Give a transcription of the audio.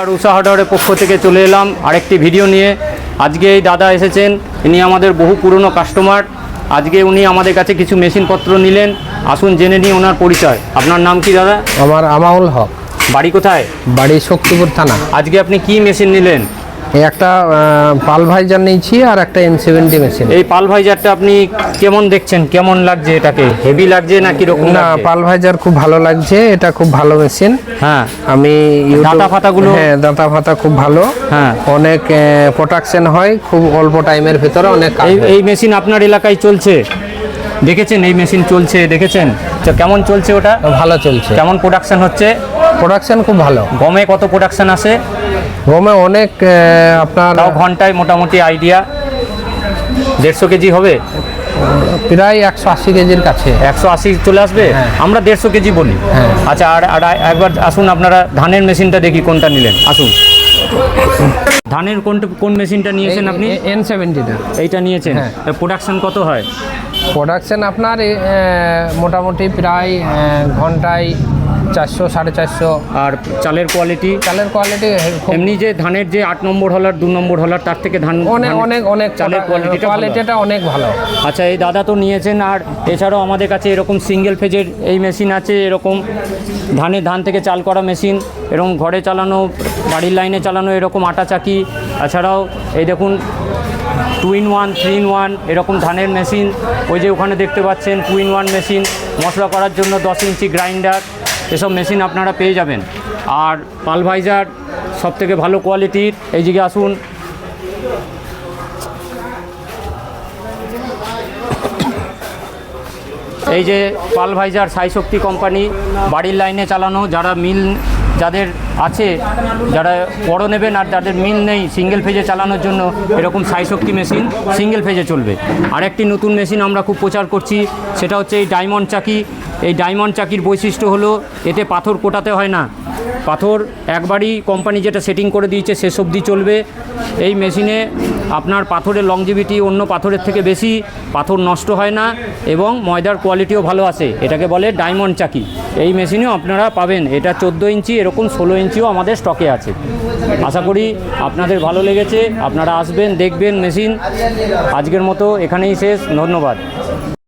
আর উষা হার্ডওয়ারের পক্ষ থেকে চলে এলাম আরেকটি ভিডিও নিয়ে। আজকে এই দাদা এসেছেন ইনি আমাদের বহু পুরনো কাস্টমার আজকে উনি আমাদের কাছে কিছু মেশিনপত্র নিলেন। আসুন জেনে নিই ওনার পরিচয়। আপনার নাম কি দাদা? আমার আমাউল হক। বাড়ি কোথায়? বাড়ি শক্তিপুর থানা। আজকে আপনি কি মেশিন নিলেন? একটা পাল ভাইজার নিয়েছি আর একটা এম সেভেন্টি মেশিন এই পাল ভাইজারটা আপনি কেমন দেখছেন? কেমন লাগছে এটাকে? হেভি লাগছে না কীরকম না? পাল ভাইজার খুব ভালো লাগছে এটা খুব ভালো মেশিন হ্যাঁ। আমি দাঁতা ফাতাগুলো? হ্যাঁ দাঁতা ফাতা খুব ভালো। হ্যাঁ। অনেক প্রোডাকশন হয় খুব অল্প টাইমের ভেতরে অনেক এই এই মেশিন আপনার এলাকায় চলছে? দেখেছেন এই মেশিন চলছে দেখেছেন? তো কেমন চলছে ওটা? ভালো চলছে। কেমন প্রোডাকশন হচ্ছে? প্রোডাকশন খুব ভালো। গমে কত প্রোডাকশন আসে? গমে অনেক আপনার তাও ঘন্টায় মোটামুটি আইডিয়া দেড়শো কেজি হবে? প্রায় একশো আশি কেজির কাছে। একশো আশি চলে আসবে? হ্যাঁ। আমরা দেড়শো কেজি বলি। হ্যাঁ। আচ্ছা আর আর একবার আসুন আপনারা ধানের মেশিনটা দেখি কোনটা নিলেন। আসুন। ধানের কোন কোন মেশিনটা নিয়েছেন আপনি? এন সেভেন্টিটা এইটা নিয়েছেন। হ্যাঁ। প্রোডাকশন কত হয়? প্রোডাকশন আপনার মোটামুটি প্রায় ঘন্টায় চারশো সাড়ে চারশো। আর চালের কোয়ালিটি চালের কোয়ালিটি এমনি যে ধানের যে আট নম্বর হলার দু নম্বর হলার তার থেকে ধান অনেক অনেক অনেক চালের কোয়ালিটিটা ভালো। কোয়ালিটিটা অনেক ভালো। আচ্ছা এই দাদা তো নিয়েছেন আর এছাড়াও আমাদের কাছে এরকম সিঙ্গেল ফেজের এই মেশিন আছে এরকম ধানের ধান থেকে চাল করা মেশিন এরকম ঘরে চালানো বাড়ির লাইনে চালানো এরকম আটা চাকি এছাড়াও এই দেখুন two in one three in one এরকম ধানের মেশিন ওই যে ওখানে দেখতে পাচ্ছেন টু ইন ওয়ান মেশিন মশলা করার জন্য দশ ইঞ্চি গ্রাইন্ডার এসব মেশিন আপনারা পেয়ে যাবেন। আর পালভাইজার সব থেকে ভালো কোয়ালিটির, এই দিকে আসুন। এই যে পালভাইজার সাই শক্তি কোম্পানি, বাড়ির লাইনে চালানো, যারা মিল যাদের আছে, যারা বড় নেবেন আর যাদের মিল নেই সিঙ্গেল ফেজে চালানোর জন্য এরকম সাই শক্তি মেশিন সিঙ্গেল ফেজে চলবে। আরেকটি নতুন মেশিন আমরা খুব প্রচার করছি, সেটা হচ্ছে এই ডায়মন্ড চাকি। এই ডায়মন্ড চাকির বৈশিষ্ট্য হলো, এতে পাথর কোটাতে হয় না। পাথর একবারই কোম্পানি যেটা সেটিং করে দিয়েছে, শেষ অবধি চলবে। এই মেশিনে আপনার পাথরের লংজিভিটি অন্য পাথরের থেকে বেশি, পাথর নষ্ট হয় না এবং ময়দার কোয়ালিটিও ভালো আসে এটাকে বলে ডায়মন্ড চাকি। এই মেশিনেও আপনারা পাবেন। এটা চোদ্দ ইঞ্চি, এরকম ষোলো ইঞ্চিও আমাদের স্টকে আছে। আশা করি আপনাদের ভালো লেগেছে। আপনারা আসবেন, দেখবেন মেশিন। আজকের মতো এখানেই শেষ। ধন্যবাদ।